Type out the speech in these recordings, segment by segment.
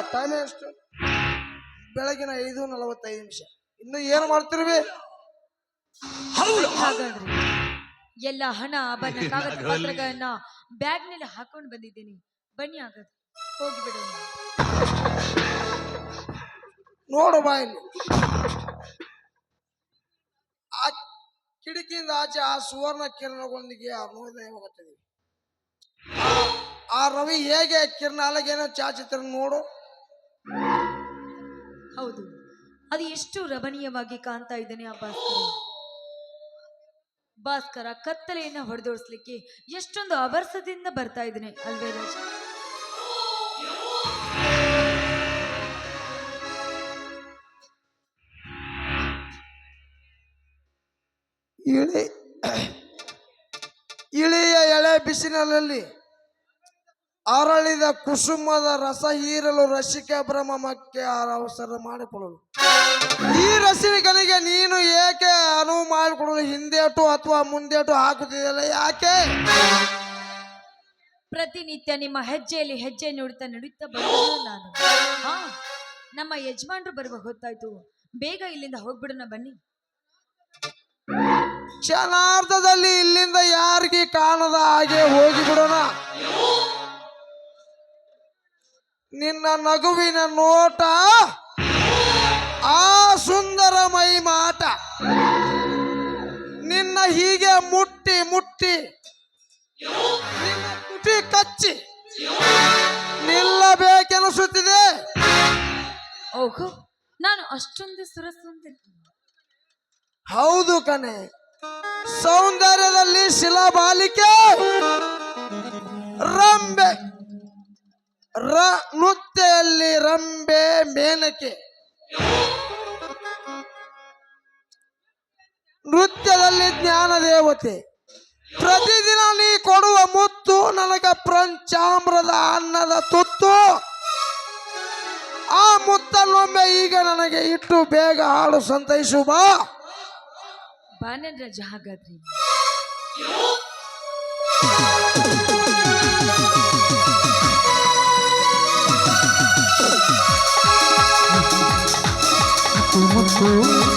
Time ಎಷ್ಟು ಬೆಳಗಿನ ಐದು ನಲವತ್ತೈದು ನಿಮಿಷ. ಇನ್ನು ಏನು ಮಾಡ್ತಿರ್ವಿ? ಹಾಗಾದ್ರೆ ಎಲ್ಲ ಹಣ ಆಭರಣ ಕಾಗದ ಪತ್ರಗಳನ್ನ ಬ್ಯಾಗ್ನಲ್ಲಿ ಹಾಕೊಂಡು ಬಂದಿದ್ದೀನಿ. ಬನ್ನಿ ಹಾಗಾದ್ರೆ. ಹೋಗಿ ಬಿಡೋಣ. ನೋಡು ಬಾ ಇಲ್ಲಿ ಆ ಕಿಟಕಿಯಿಂದ ಆಚೆ ಆ ಸುವರ್ಣ ಕಿರಣಗಳೊಂದಿಗೆ ಆ ಹೋಗುತ್ತದೆ ಆ- ಆ ರವಿ ಹೇಗೆ ಕಿರಣ ಅಲ್ಲಗೇನೋ ಚಾಚಿತ್ರ ನೋಡು. ಹೌದು. ಅದು ಎಷ್ಟು ರಮಣೀಯವಾಗಿ ಕಾಣ್ತಾ ಇದ್ದಾನೆ ಆ ಭಾಸ್ಕರ. ಭಾಸ್ಕರ ಕತ್ತಲೆಯನ್ನು ಹೊಡೆದೋಡಿಸ್ಲಿಕ್ಕೆ ಎಷ್ಟೊಂದು ಅಭರ್ಸದಿಂದ ಬರ್ತಾ ಇದ್ದಾನೆ ಅಲ್ವೇ ರಾಜ? ಇಳಿ ಇಳಿಯ ಎಳೆ ಬಿಸಿಲಿನಲ್ಲಿ ಅರಳಿದ ಕುಸುಮದ ರಸ ಹೀರಲು ರಸಿಕ ಭ್ರಮಕ್ಕೆ ಅವಸರ ಮಾಡಿಕೊಳ್ಳಲು. ಈ ರಸಿಕನಿಗೆ ನೀನು ಏಕೆ ಅನುವು ಮಾಡಿಕೊಡಲು ಹಿಂದೇಟು ಅಥವಾ ಮುಂದೇಟು ಹಾಕುತ್ತಿದೆಯಲ್ಲ ಯಾಕೆ? ಪ್ರತಿನಿತ್ಯ ನಿಮ್ಮ ಹೆಜ್ಜೆಯಲ್ಲಿ ಹೆಜ್ಜೆ ನೋಡುತ್ತಾ ನಡುತ್ತಾ ಬರುವುದು ನಾನು. ಹಾ ನಮ್ಮ ಯಜಮಾನ್ರು ಬರುವ ಗೊತ್ತಾಯ್ತು ಬೇಗ ಇಲ್ಲಿಂದ ಹೋಗ್ಬಿಡೋಣ ಬನ್ನಿ. ಕ್ಷಣಾರ್ಧದಲ್ಲಿ ಇಲ್ಲಿಂದ ಯಾರಿಗೆ ಕಾಣದ ಹಾಗೆ ಹೋಗಿಬಿಡೋಣ. ನಿನ್ನ ನಗುವಿನ ನೋಟ ಆ ಸುಂದರ ಮೈ ಮಾಟ. ನಿನ್ನ ಹೀಗೆ ಮುಟ್ಟಿ ಮುಟ್ಟಿ ನಿನ್ನ ತುಟಿ ಕಚ್ಚಿ ನಿಲ್ಲಬೇಕೆನಿಸುತ್ತಿದೆ? ಓಹೋ ನಾನು ಅಷ್ಟೊಂದು ಸುರಸುಂದರಿ ಹೌದು ಕಣೆ. ಸೌಂದರ್ಯದಲ್ಲಿ ಶಿಲಾಬಾಲಿಕೆ ರಂಬೆ. ರ ನೃತ್ಯದಲ್ಲಿ ರಂಬೆ ಮೇನಕೆ. ನೃತ್ಯದಲ್ಲಿ ಜ್ಞಾನ ದೇವತೆ. ಪ್ರತಿದಿನ ನೀ ಕೊಡುವ ಮುತ್ತು ನನಗ ಪ್ರಂಚಾಮ್ರದ ಅನ್ನದ ತುತ್ತು. ಆ ಮುತ್ತನ್ನೊಮ್ಮೆ ಈಗ ನನಗೆ ಇಟ್ಟು ಬೇಗ ಹಾಡು ಸಂತೈಸು ಬಾ. ಬಾನನ್ ಮುತ್ತು ಮುತ್ತು,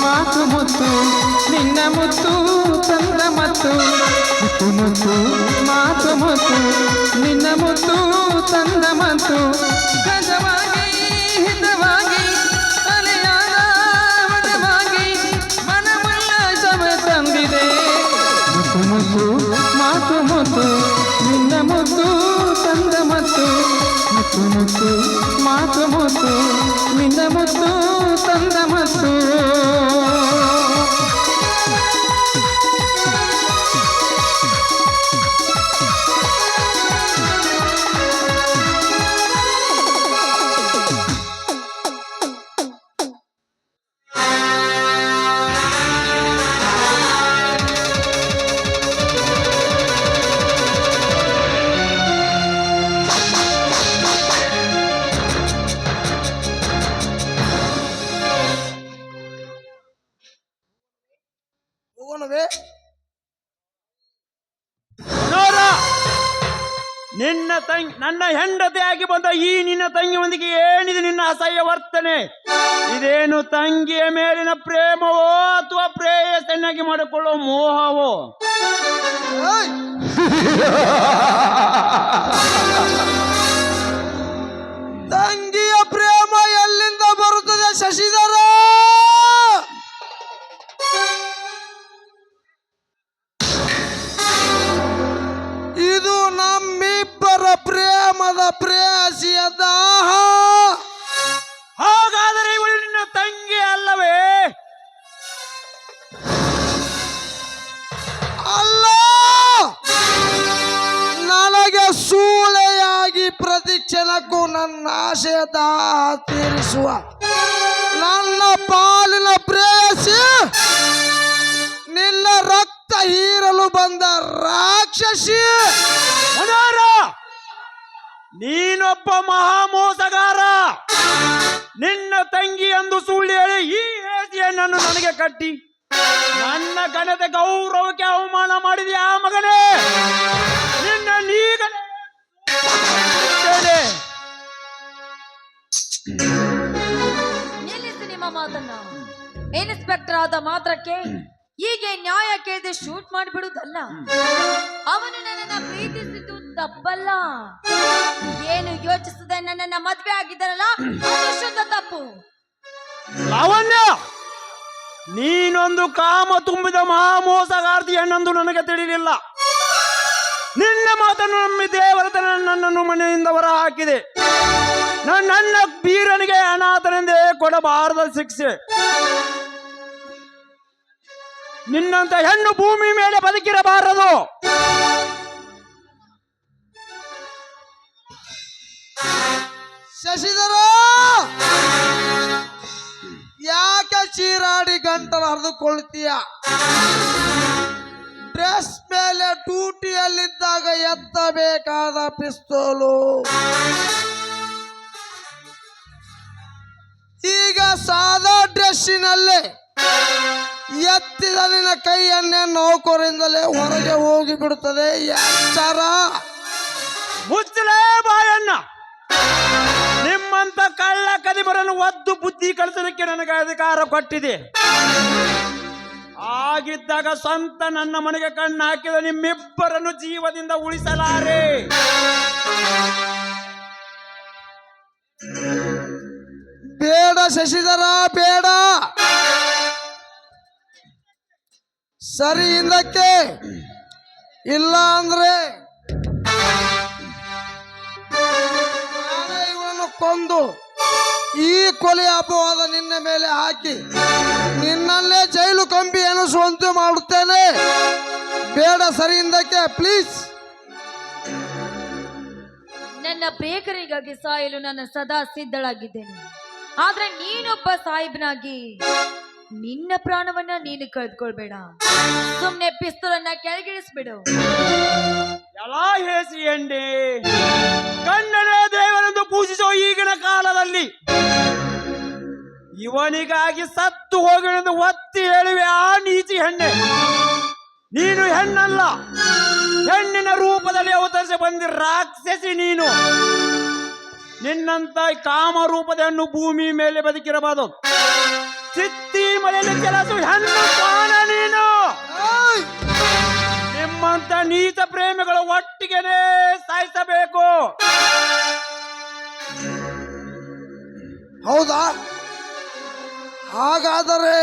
ಮಾತು ಮುತ್ತು, ನಿನ್ನ ಮುತ್ತು, ಚಂದ್ರ ಮತ್ತು. ಮುತ್ತು ಮುತ್ತು, ಮಾತು ಮುತ್ತು, ನಿನ್ನ ಮುತ್ತು ತಂದ ಮತ್ತು. ಗಜವಾಗಿ, ಹಿತವಾಗಿ ಮುತ್ತು ಮತ್ತು ಮಾತು ಮತ್ತು ನಿನ್ನ ಮತ್ತು ತಂದ ಮತ್ತು ಮುತ್ತು ಮುತ್ತು ಮಾತು ಮತ್ತು ನಿನ್ನ ಮತ್ತು ತಂದ ಮತ್ತು ಹೋಗೋಣವೇ ನೋಡ! ನಿನ್ನ ತಂಗಿ ನನ್ನ ಹೆಂಡತಿಯಾಗಿ ಬಂದ ಈ ನಿನ್ನ ತಂಗಿಯೊಂದಿಗೆ ಏನಿದೆ ನಿನ್ನ ಅಸಹ್ಯ ವರ್ತನೆ? ಇದೇನು ತಂಗಿಯ ಮೇಲಿನ ಪ್ರೇಮವೋ ಅಥವಾ ಪ್ರೇಯಸನ್ನಾಗಿ ಮಾಡಿಕೊಳ್ಳೋ ಮೋಹವೋ? ಏಯ್! ಪ್ರೇಮದ ಪ್ರೇಯಸಿಯ ದಾಹ. ಹಾಗಾದರೆ ಇವಳು ನಿನ್ನ ತಂಗಿ ಅಲ್ಲವೇ? ಅಲ್ಲ ನನಗೆ ಸೂಳೆಯಾಗಿ ಪ್ರತಿ ಕ್ಷಣಕ್ಕೂ ನನ್ನ ಆಶಯ ದಾಹ ತೀರಿಸುವ ನನ್ನ ಪಾಲಿನ ಪ್ರೇಸಿ ನಿನ್ನ ರಕ್ತ ಹೀರಲು ಬಂದ ರಾಕ್ಷಸಿ. ನೀನೊಬ್ಬ ಮಹಾಮೋಸಗಾರ. ನಿನ್ನ ತಂಗಿ ಎಂದು ಸುಳ್ಳು ಹೇಳಿ ಈ ಹೇಸಿಯನ್ನು ನನಗೆ ಕಟ್ಟಿ. ನನ್ನ ಗಣದ ಗೌರವಕ್ಕೆ ಅವಮಾನ ಮಾಡಿದ್ಯಾ ಮಗನೇ? ನಿನ್ನ ನೀಗಲೇ ನಿಮ್ಮ ಮಾತನ್ನ. ಇನ್ಸ್ಪೆಕ್ಟರ್ ಆದ ಮಾತ್ರಕ್ಕೆ ಹೀಗೆ ನ್ಯಾಯ ಕೇಳದೆ ಶೂಟ್ ಮಾಡಿಬಿಡುವುದಲ್ಲ? ಅವನು ನನ್ನನ್ನು ಪ್ರೀತಿಸಿದ್ದು ತಪ್ಪಲ್ಲ. ಏನು ಯೋಚಿಸದೆ ನನ್ನನ್ನ ಮದ್ವೆ ಆಗಿದ್ದಾರಲ್ಲ, ಅದು ಶುದ್ಧ ತಪ್ಪು. ಲಾವಣ್ಯ, ನೀನೊಂದು ಕಾಮ ತುಂಬಿದ ಮಹಾಮೋಸಗಾರ್ತಿ ಹೆಣ್ಣಂದು ನನಗೆ ತಿಳಿಯಲಿಲ್ಲ ನಿನ್ನ ಮಾತನ್ನು ನಂಬಿ ದೇವರತನ ನನ್ನನ್ನು ಮನೆಯಿಂದ ಹೊರ ಹಾಕಿದೆ ನನ್ನ ಬೀರನಿಗೆ ಅನಾಥನೆಂದೇ ಕೊಡಬಾರದ ಶಿಕ್ಷೆ. ನಿನ್ನಂತ ಹೆಣ್ಣು ಭೂಮಿ ಮೇಲೆ ಬದುಕಿರಬಾರದು. ಶಶಿಧರ! ಯಾಕೆ ಚೀರಾಡಿ ಗಂಟಲು ಹರಿದುಕೊಳ್ತೀಯ ಡ್ರೆಸ್ ಮೇಲೆ ಟೂಟಿಯಲ್ಲಿದ್ದಾಗ ಎತ್ತಬೇಕಾದ ಪಿಸ್ತೋಲು. ಈಗ ಸಾದಾ ಡ್ರೆಸ್ಸಿನಲ್ಲೇ ಎತ್ತಿದ ನಿನ್ನ ಕೈಯನ್ನೇ ನೌಕರಿಂದಲೇ ಹೊರಗೆ ಹೋಗಿ ಬಿಡುತ್ತದೆ ಎಚ್ಚರ! ಮುಚ್ಚಲೇ ಬಾಯಣ್ಣ! ನಿಮ್ಮಂತ ಕಳ್ಳ ಕದಿಮರನ್ನು ಒದ್ದು ಬುದ್ಧಿ ಕಳಿಸಲಿಕ್ಕೆ ನನಗೆ ಅಧಿಕಾರ ಕೊಟ್ಟಿದೆ. ಆಗಿದ್ದಾಗ ಸ್ವಂತ ನನ್ನ ಮನೆಗೆ ಕಣ್ಣು ಹಾಕಿದ ನಿಮ್ಮಿಬ್ಬರನ್ನು ಜೀವದಿಂದ ಉಳಿಸಲಾರೆ. ಬೇಡ ಶಶಿಧರ, ಬೇಡ. ಸರಿ ಹಿಂದಕ್ಕೆ ಇಲ್ಲ ಅಂದ್ರೆ ಕೊಂದು ಈ ಕೊಲೆ ಅಪವಾದ ನಿನ್ನ ಮೇಲೆ ಹಾಕಿ ನಿನ್ನಲ್ಲೇ ಜೈಲು ಕಂಬಿ ಎನಿಸುವಂತೆ ಮಾಡುತ್ತೇನೆ. ಬೇಡ ಸರಿಯಿಂದಕ್ಕೆ ಪ್ಲೀಸ್ ನನ್ನ ಬೇಕರಿಗಾಗಿ ಸಾಯಲು ನಾನು ಸದಾ ಸಿದ್ಧಳಾಗಿದ್ದೇನೆ. ಆದ್ರೆ ನೀನೊಬ್ಬ ಸಾಹಿಬ್ನಾಗಿ ನಿನ್ನ ಪ್ರಾಣವನ್ನ ನೀನು ಕಳೆದುಕೊಳ್ಬೇಡ. ಸುಮ್ನೆ ಪಿಸ್ತೂಲನ್ನ ಕೆಳಗಿಳಿಸ್ಬಿಡು. ಎಲ್ಲ ಹೇಸಿ ಎಂಡೆ ಕಣ್ಣನೇ ದೇವರನ್ನು ಪೂಜಿಸೋ ಈಗಿನ ಕಾಲದಲ್ಲಿ ಇವನಿಗಾಗಿ ಸತ್ತು ಹೋಗಲೆಂದು ಒತ್ತಿ ಹೇಳುವೆ ಆ ನೀಚಿ ಹೆಣ್ಣೆ. ನೀನು ಹೆಣ್ಣಲ್ಲ. ಹೆಣ್ಣಿನ ರೂಪದಲ್ಲಿ ಅವತರಿಸಿ ಬಂದಿ ರಾಕ್ಷಸಿ ನೀನು. ನಿನ್ನಂತ ಕಾಮ ರೂಪದ ಹೆಣ್ಣು ಭೂಮಿ ಮೇಲೆ ಬದುಕಿರಬಾರದು. ಚಿತ್ತಿ ಮಳೆಯಲ್ಲಿ ಕೆಲಸ ಹೆಣ್ಣು ಕಾಣ ನೀನು! ನಿಮ್ಮಂತ ನೀಚ ಪ್ರೇಮಿಗಳು ಒಟ್ಟಿಗೆನೇ ಸಾಯಿಸಬೇಕು. ಹೌದಾ? ಹಾಗಾದರೆ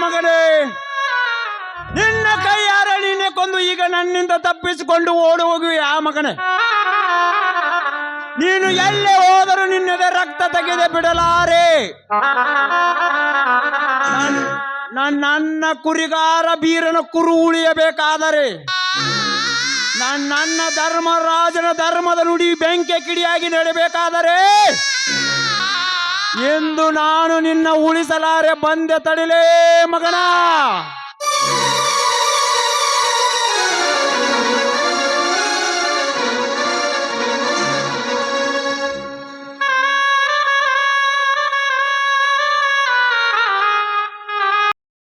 ಮಗನೇ, ನಿನ್ನ ಕೈಯಾರ ನೀನೆ ಕೊಂದು ಈಗ ನನ್ನಿಂದ ತಪ್ಪಿಸಿಕೊಂಡು ಓಡಿ ಹೋಗುವೆ ಆ ಮಗನೇ? ನೀನು ಎಲ್ಲೇ ಹೋದರೂ ನಿನ್ನದೆ ರಕ್ತ ತೆಗೆದೆ ಬಿಡಲಾರೆ. ನನ್- ನನ್- ನನ್ನ ಕುರಿಗಾರ ಬೀರನ ಕುರು ಉಳಿಯಬೇಕಾದರೆ ನನ್ನ ನನ್ನ ಧರ್ಮರಾಜನ ಧರ್ಮದ ನುಡಿ ಬೆಂಕಿ ಕಿಡಿಯಾಗಿ ನಡೆಬೇಕಾದರೆ ಎಂದು ನಾನು ನಿನ್ನ ಉಳಿಸಲಾರೆ ಬಂದೆ ತಡಿಲೇ ಮಗನ.